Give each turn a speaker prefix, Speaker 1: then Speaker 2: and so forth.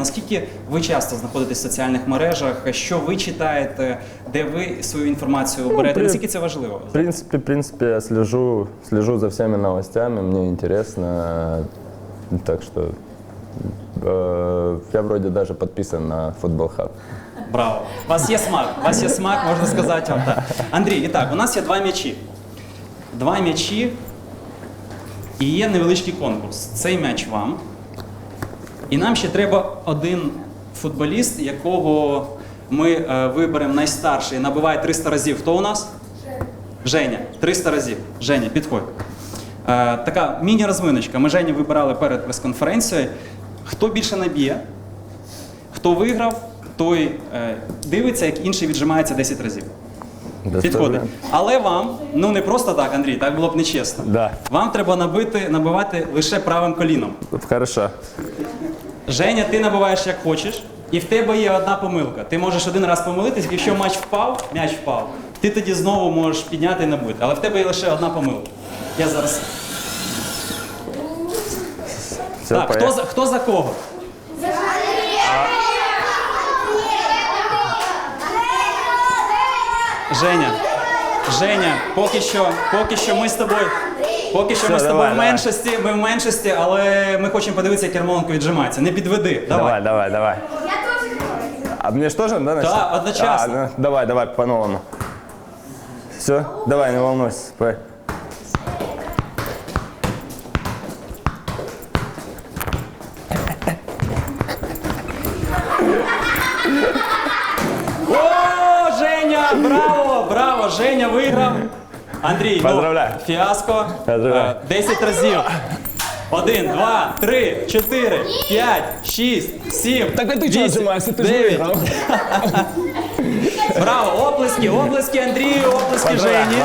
Speaker 1: наскільки ви часто знаходитесь в соціальних мережах, що ви читаєте, де ви свою інформацію берете?
Speaker 2: при-
Speaker 1: Наскільки це важливо?
Speaker 2: В принципе, в принципе, я слежу, слежу за всеми новостями, мне интересно. Так что э, я вроде даже подписан на Футбол Хаб.
Speaker 1: Браво! У вас є смак, у вас є смак, можна сказати вам так. Андрій, і так, у нас є два м'ячі. Два м'ячі і є невеличкий конкурс. Цей м'яч вам. І нам ще треба один футболіст, якого ми е, виберемо найстарший, набиває 300 разів. Хто у нас? Женя. 300 разів. Женя, підходь. Е, така міні-розминочка. Ми Женю вибирали перед прес-конференцією. Хто більше наб'є, хто виграв, той е, дивиться, як інший віджимається 10 разів. Підходить. Але вам, ну не просто так, Андрій, так було б нечесно.
Speaker 2: Да.
Speaker 1: Вам треба набити, набивати лише правим коліном.
Speaker 2: Хорошо.
Speaker 1: Женя, ти набиваєш як хочеш, і в тебе є одна помилка. Ти можеш один раз помилитись, якщо матч впав, м'яч впав, ти тоді знову можеш підняти і набити. Але в тебе є лише одна помилка. Я зараз.
Speaker 2: Все,
Speaker 1: так, хто за, хто за кого? Женя, Женя, поки що, поки що ми з тобою. Поки що
Speaker 2: Все,
Speaker 1: ми з тобою
Speaker 2: давай,
Speaker 1: в
Speaker 2: давай.
Speaker 1: меншості, ми в меншості, але ми хочемо подивитися, як Ярмоленко віджимається. Не підведи. Давай.
Speaker 2: Давай, давай, давай. А мне что же, да, начать?
Speaker 1: Да, одночасно.
Speaker 2: А, ну, давай, давай, по-новому. Все, давай, не волнуйся. Давай.
Speaker 1: О, Женя! Браво! Браво! Женя виграв. Андрій,
Speaker 2: Поздравляю.
Speaker 1: ну, фіаско.
Speaker 2: Поздравляю.
Speaker 1: Е, 10 разів. Один, два, три, чотири, п'ять, шість, сім.
Speaker 3: Так а ти чого займаєшся? Ти ж виграв.
Speaker 1: Браво! Оплески, оплески Андрію, оплески Жені.